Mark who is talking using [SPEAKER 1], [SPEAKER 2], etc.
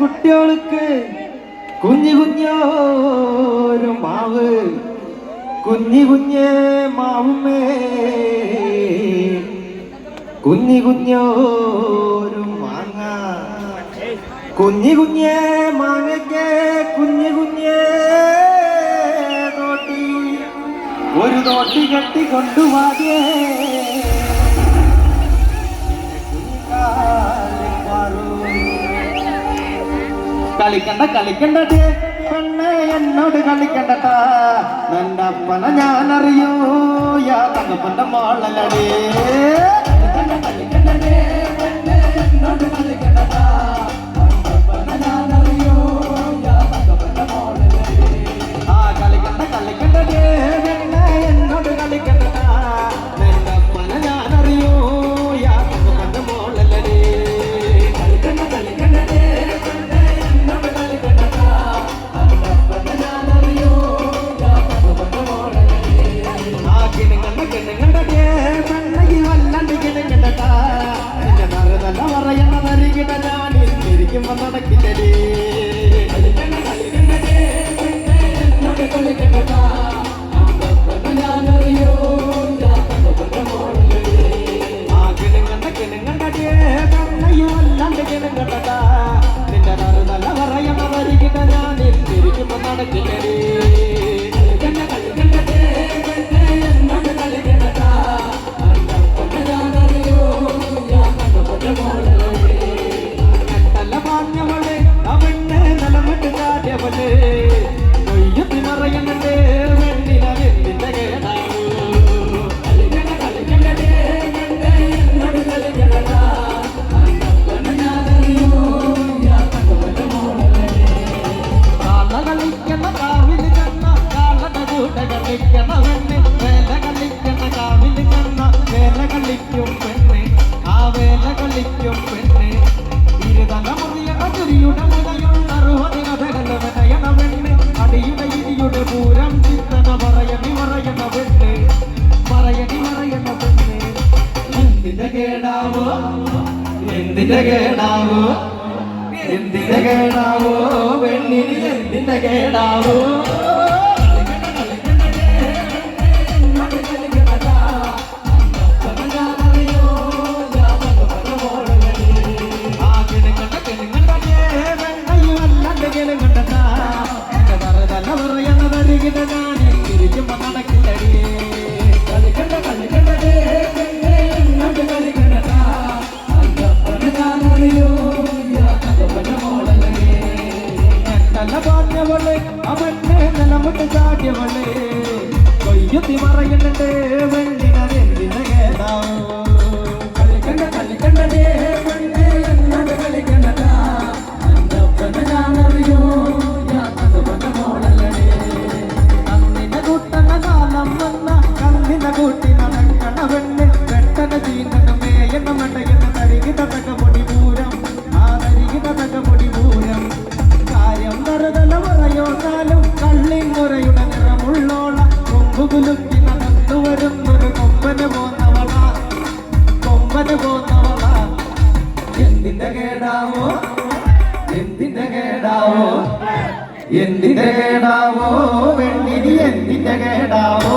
[SPEAKER 1] കുട്ടികൾക്ക് കുഞ്ഞു കുഞ്ഞോരു മാവ്. കുഞ്ഞു കുഞ്ഞേ മാവുമേ കുഞ്ഞു കുഞ്ഞോരു മാങ്ങ. കുഞ്ഞു കുഞ്ഞേ മാങ്ങയ്ക്ക് കുഞ്ഞു കുഞ്ഞേ ഒരു തോട്ടി കെട്ടി കൊണ്ടുവാതേ കളിക്കണ്ട കളിക്കണ്ടേ പെണ്ണെ എന്നോട് കളിക്കണ്ടട്ടാ നിന്റെ അപ്പന ഞാൻ അറിയൂ യാ തങ്കപ്പന്റെ മോളലടേ ആ കിണുങ്ങണ്ട കളിക്കണ കാവിൽ കണ്ണ കാളട കൂടെ കളിക്കണ പെണ്ണ് വേല കളിക്കണ കാവിൽ കണ്ണ വേല കളിക്കും പെണ്ണ് ആ വേല കളിക്കും പെണ്ണ് ഇരുതല മുറിയണ ചുരിയുടെ മുതലുള്ള അറുപത് കഥകള വിനയണ പെണ്ണ് അടിയുടെ ഇടിയുടെ പൂരം ചിത്തന പറയണി പറയണ പെണ്ണ് പറയണി എന്തിന്റെ കേടാവോ? എന്തിന്റെ കേടാവോ? കേടാവോ. പറഞ്ഞവൾ അവന്റെ നിലമുട്ട് ചാടിയവൾ. കൊയ്യുത്തി മറയുന്നുണ്ട് വെള്ളിനെന്തിന്റെ കൊമ്പ് കുലുക്കി നടന്നു വരുന്നൊരു കൊമ്പന് പോന്നവള കൊമ്പന് പോന്നവള എന്തിന്റെ കേടാവോ എന്തിന്റെ കേടാവോ? എന്തിന്റെ കേടാവോ? വെണ്ണിനി എന്തിന്റെ കേടാവോ?